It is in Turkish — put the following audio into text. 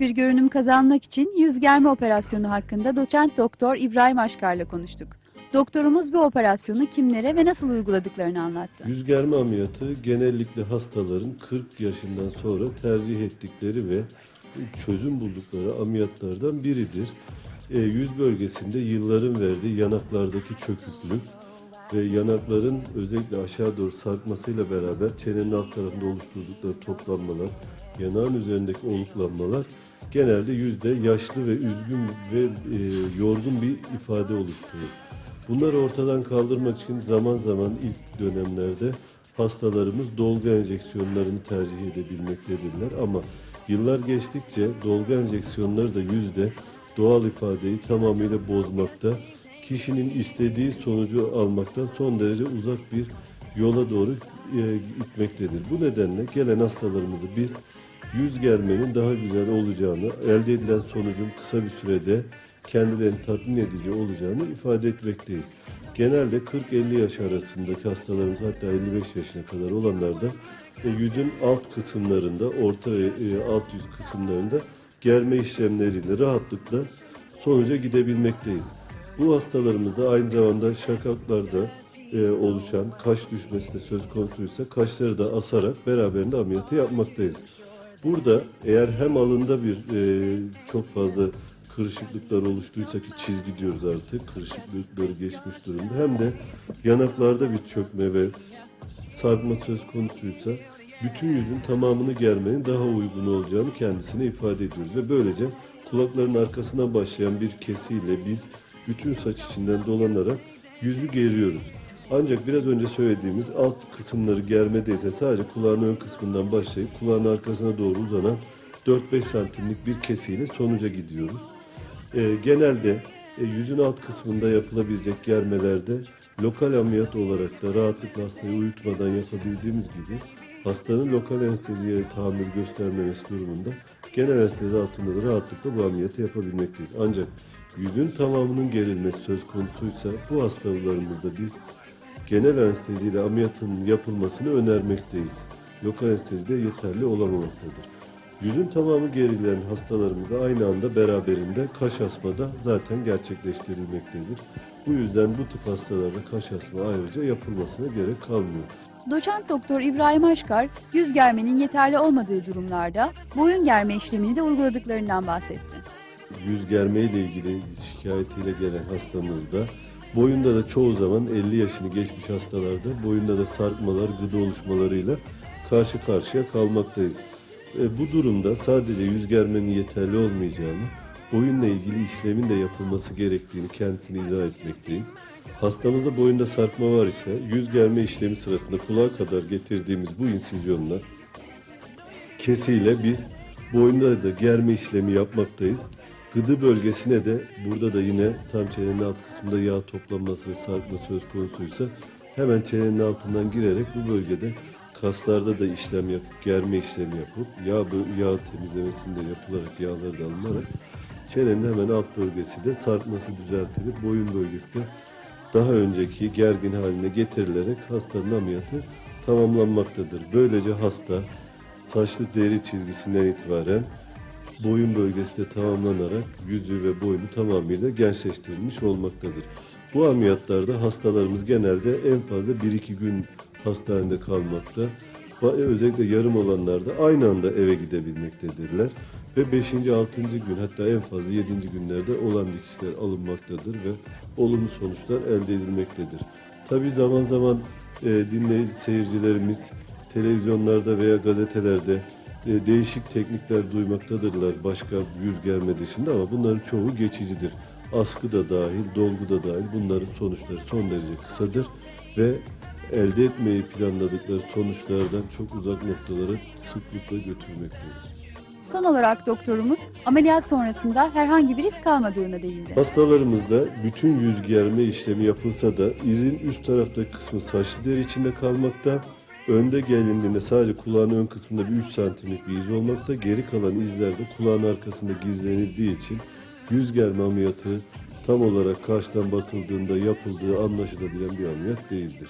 bir görünüm kazanmak için yüz germe operasyonu hakkında doçent doktor İbrahim Aşkar'la konuştuk. Doktorumuz bu operasyonu kimlere ve nasıl uyguladıklarını anlattı. Yüz germe ameliyatı genellikle hastaların 40 yaşından sonra tercih ettikleri ve çözüm buldukları ameliyatlardan biridir. E, yüz bölgesinde yılların verdiği yanaklardaki çöküklük ve yanakların özellikle aşağı doğru sarkmasıyla beraber çenenin alt tarafında oluşturdukları toplanmalar, yanağın üzerindeki oluklanmalar genelde yüzde yaşlı ve üzgün ve e, yorgun bir ifade oluşturur. Bunları ortadan kaldırmak için zaman zaman ilk dönemlerde hastalarımız dolgu enjeksiyonlarını tercih edebilmektedirler ama yıllar geçtikçe dolgu enjeksiyonları da yüzde doğal ifadeyi tamamıyla bozmakta, kişinin istediği sonucu almaktan son derece uzak bir yola doğru e, gitmektedir. Bu nedenle gelen hastalarımızı biz yüz germenin daha güzel olacağını, elde edilen sonucun kısa bir sürede kendilerini tatmin edici olacağını ifade etmekteyiz. Genelde 40-50 yaş arasındaki hastalarımız hatta 55 yaşına kadar olanlarda e, yüzün alt kısımlarında, orta ve alt yüz kısımlarında germe işlemleriyle rahatlıkla sonuca gidebilmekteyiz. Bu hastalarımızda aynı zamanda şakaklarda e, oluşan kaş düşmesi de söz konusuysa kaşları da asarak beraberinde ameliyatı yapmaktayız. Burada eğer hem alında bir e, çok fazla kırışıklıklar oluştuysa ki çizgi diyoruz artık kırışıklıkları geçmiş durumda hem de yanaklarda bir çökme ve sarkma söz konusuysa bütün yüzün tamamını germenin daha uygun olacağını kendisine ifade ediyoruz ve böylece kulakların arkasına başlayan bir kesiyle biz bütün saç içinden dolanarak yüzü geriyoruz. Ancak biraz önce söylediğimiz alt kısımları germedeyse sadece kulağın ön kısmından başlayıp kulağın arkasına doğru uzanan 4-5 santimlik bir kesiyle sonuca gidiyoruz. Ee, genelde e, yüzün alt kısmında yapılabilecek germelerde lokal ameliyat olarak da rahatlıkla hastayı uyutmadan yapabildiğimiz gibi hastanın lokal anesteziye tahammül göstermemesi durumunda genel anestezi altında da rahatlıkla bu ameliyatı yapabilmekteyiz. Ancak yüzün tamamının gerilmesi söz konusuysa bu hastalarımızda biz genel anesteziyle ameliyatın yapılmasını önermekteyiz. Lokal anestezi de yeterli olamamaktadır. Yüzün tamamı gerilen hastalarımızda aynı anda beraberinde kaş asma da zaten gerçekleştirilmektedir. Bu yüzden bu tip hastalarda kaş asma ayrıca yapılmasına gerek kalmıyor. Doçent doktor İbrahim Aşkar, yüz germenin yeterli olmadığı durumlarda boyun germe işlemini de uyguladıklarından bahsetti. Yüz germe ile ilgili şikayetiyle gelen hastamızda boyunda da çoğu zaman 50 yaşını geçmiş hastalarda boyunda da sarkmalar, gıda oluşmalarıyla karşı karşıya kalmaktayız. E, bu durumda sadece yüz germenin yeterli olmayacağını, boyunla ilgili işlemin de yapılması gerektiğini kendisine izah etmekteyiz. Hastamızda boyunda sarkma var ise yüz germe işlemi sırasında kulağa kadar getirdiğimiz bu insizyonla kesiyle biz boyunda da germe işlemi yapmaktayız. Gıdı bölgesine de burada da yine tam çenenin alt kısmında yağ toplanması ve sarkma söz konusuysa hemen çenenin altından girerek bu bölgede kaslarda da işlem yapıp germe işlemi yapıp yağ, yağ temizlemesinde yapılarak yağları da alınarak çenenin hemen alt bölgesi de sarkması düzeltilir. Boyun bölgesi de daha önceki gergin haline getirilerek hastanın ameliyatı tamamlanmaktadır. Böylece hasta saçlı deri çizgisinden itibaren boyun bölgesi de tamamlanarak yüzü ve boynu tamamıyla gençleştirilmiş olmaktadır. Bu ameliyatlarda hastalarımız genelde en fazla 1-2 gün hastanede kalmakta. Ba- Özellikle yarım olanlar da aynı anda eve gidebilmektedirler. Ve 5. 6. gün hatta en fazla 7. günlerde olan dikişler alınmaktadır ve olumlu sonuçlar elde edilmektedir. Tabi zaman zaman e, dinleyici seyircilerimiz televizyonlarda veya gazetelerde e, değişik teknikler duymaktadırlar başka yüz germe dışında ama bunların çoğu geçicidir. Askı da dahil, dolgu da dahil bunların sonuçları son derece kısadır ve elde etmeyi planladıkları sonuçlardan çok uzak noktalara sıklıkla götürmektedir. Son olarak doktorumuz ameliyat sonrasında herhangi bir risk kalmadığına değindi. Hastalarımızda bütün yüz germe işlemi yapılsa da izin üst taraftaki kısmı saçlı deri içinde kalmakta. Önde gelindiğinde sadece kulağın ön kısmında bir 3 santimlik bir iz olmakta. Geri kalan izler de kulağın arkasında gizlenildiği için yüz germe ameliyatı tam olarak karşıdan bakıldığında yapıldığı anlaşılabilen bir ameliyat değildir.